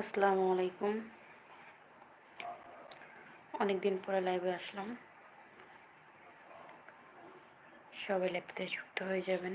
আসসালামু আলাইকুম। অনেক দিন পরে লাইভে আসলাম। সবাই লাইভতে যুক্ত হয়ে যাবেন।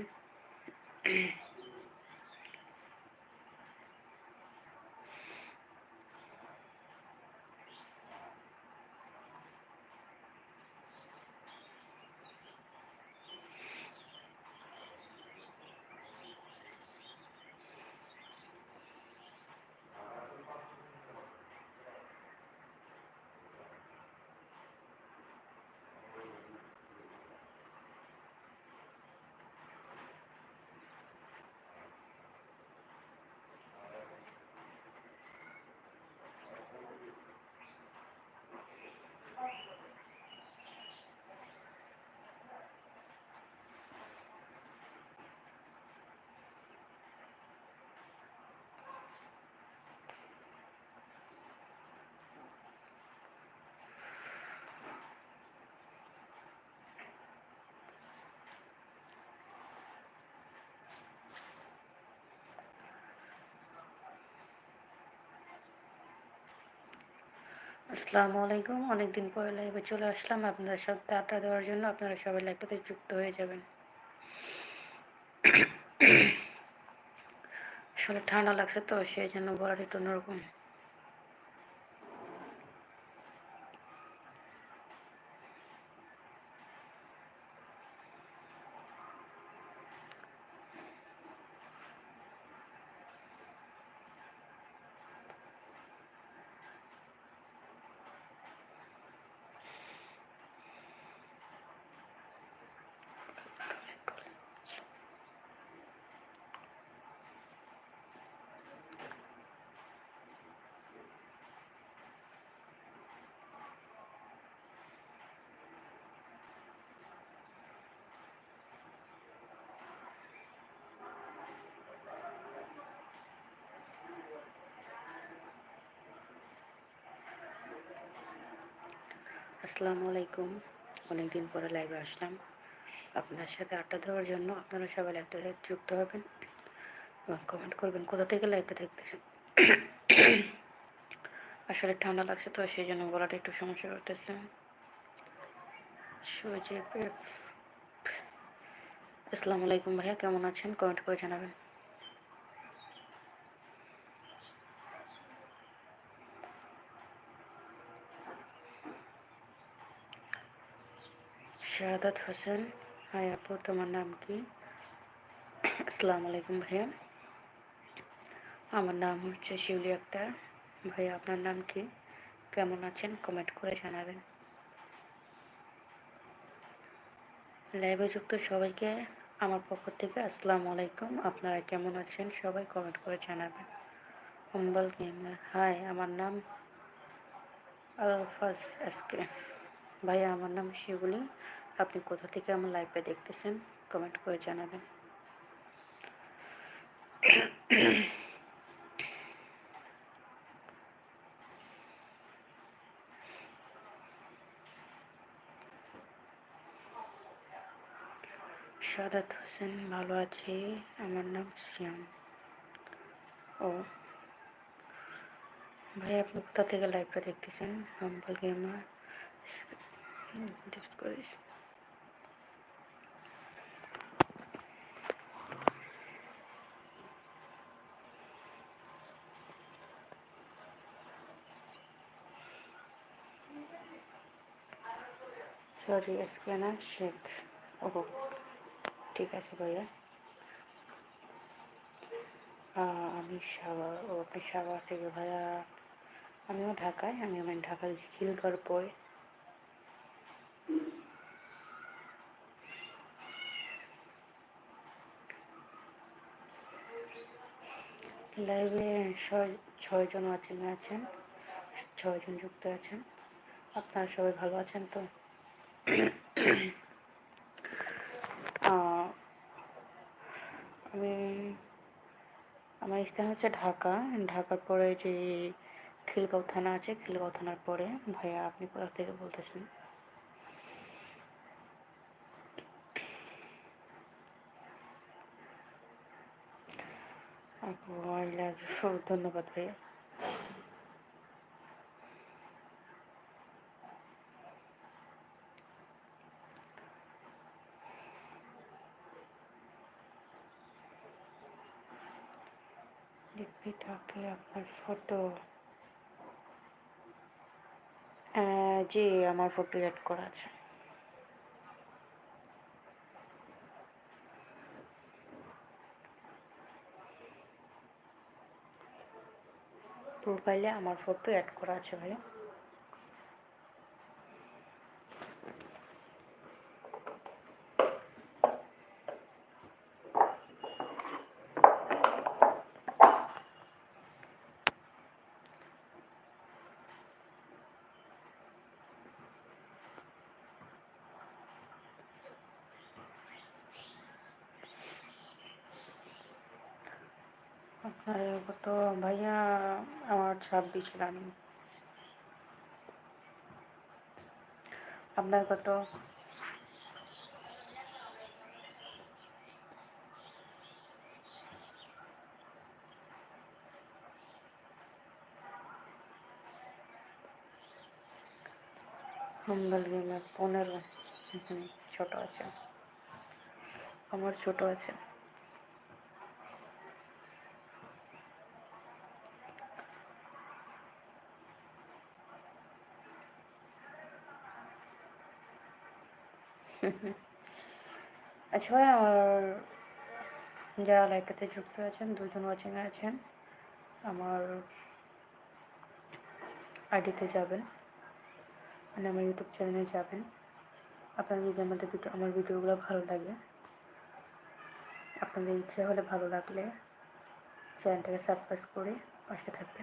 আসসালামু আলাইকুম। অনেকদিন পরে লাইভে চলে আসলাম। আপনাদের সাথে আড্ডা দেওয়ার জন্য আপনারা সবাই লাইভটাতে যুক্ত হয়ে যাবেন। আসলে ঠান্ডা লাগছে তো, সেই জন্য বলাটা একটু অন্যরকম। আসসালামু আলাইকুম। অনেক দিন পরে লাইভে আসলাম। আপনার সাথে আড্ডা দেওয়ার জন্য আপনারা সবাই একটা যুক্ত হবেন এবং কমেন্ট করবেন কোথা থেকে লাইভটা দেখতেছেন। আসলে ঠান্ডা লাগছে তো, সেই জন্য গলাটা একটু সমস্যা করতেছে। সুজিব আসসালামু আলাইকুম ভাইয়া, কেমন আছেন? কমেন্ট করে জানাবেন। শাহাদাত হোসেন, হাই আপু, তোমার নাম কি? আসসালামু আলাইকুম ভাইয়া। আমার নাম হচ্ছে শিউলি আক্তার। ভাইয়া, আপনার নাম কি? কেমন আছেন? কমেন্ট করে জানাবেন। লাইভে যুক্ত সবাইকে আমার পক্ষ থেকে আসসালামু আলাইকুম। আপনারা কেমন আছেন? সবাই কমেন্ট করে জানাবেন। হুম্বল গেমার হাই, আমার নাম আলফাজ এসকে ভাইয়া, আমার নাম শিউলি। আপনি কোথা থেকে আমার লাইভে দেখতেছেন কমেন্ট করে জানাবেন। সাদাত হোসেন, ভালো আছি। আমার নাম শ্যাম ও। ভাই, আপনি কোথা থেকে লাইভটা দেখতেছেন? হাম্বল গেমার করেছি সরি, স্ক্যানার শেখ ও ঠিক আছে ভাইয়া। আমি সাগর ও, আপনি সাগর থেকে ভাইয়া, আমিও ঢাকায় আমি আমার ঢাকার খিলগড় পরে। লাইভে ছয়জন আছেন আছেন ছয়জন যুক্ত আছেন। আপনারা সবাই ভালো আছেন তো? আমি, আমার স্থান হচ্ছে ঢাকা। ঢাকার পরে যে খিলগাঁও থানা আছে, খিলগাঁও থানার পরে। ভাইয়া, আপনি কোথা থেকে বলতেছেন? আপু আই ধন্যবাদ ভাইয়া। ডিপিটাকে আপনার ফটো জি, আমার ফটো অ্যাড করা আছে। প্রোফাইলে আমার ফটো অ্যাড করা আছে ভাই আপনার কত ভাইয়া আমার ছাব্বিশ রানিং। আপনার কত? পনেরো। ছোট আছে। আমার ছোট আছে। আচ্ছা ভাই আমার যারা লাইভটাতে যুক্ত আছেন, দুজন ওয়াচিংয়ে আছেন, আমার আইডিতে যাবেন মানে আমার ইউটিউব চ্যানেলে যাবেন। আপনার যদি আমাদের ভিডিও, আমার ভিডিওগুলো ভালো লাগে, আপনাদের ইচ্ছে হলে ভালো লাগলে চ্যানেলটাকে সাবস্ক্রাইব করে পাশে থাকবেন।